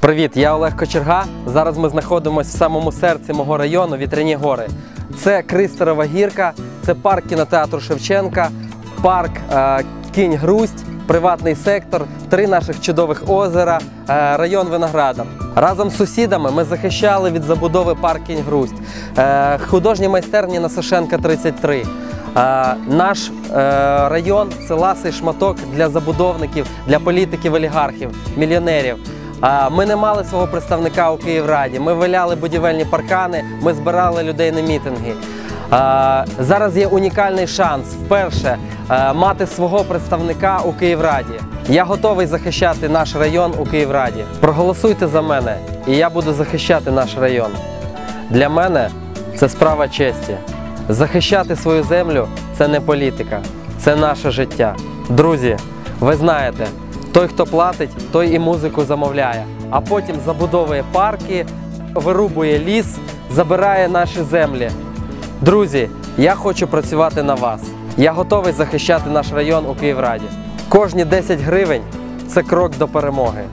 Привіт, я Олег Кочерга. Зараз ми знаходимося в самому серці мого району Вітряні гори. Це Кристерова гірка, це парк кінотеатру Шевченка, парк е, Кінь Грусть, приватний сектор, три наших чудових озера, е, район Виноградар. Разом з сусідами ми захищали від забудови парк Кінь Грусть, е, художні майстерні на Сашенка 33. Е, Наш е, район це ласий шматок для забудовників, для політиків, олігархів, мільйонерів. Ми не мали свого представника у Київраді. Ми виляли будівельні паркани, ми збирали людей на мітинги. Зараз є унікальний шанс вперше мати свого представника у Київраді. Я готовий захищати наш район у Київраді. Проголосуйте за мене, і я буду захищати наш район. Для мене це справа честі. Захищати свою землю це не політика, це наше життя. Друзі, ви знаєте, той, хто платить, той і музику замовляє, а потім забудовує парки, вирубує ліс, забирає наші землі. Друзі, я хочу працювати на вас. Я готовий захищати наш район у Київраді. Кожні 10 гривень це крок до перемоги.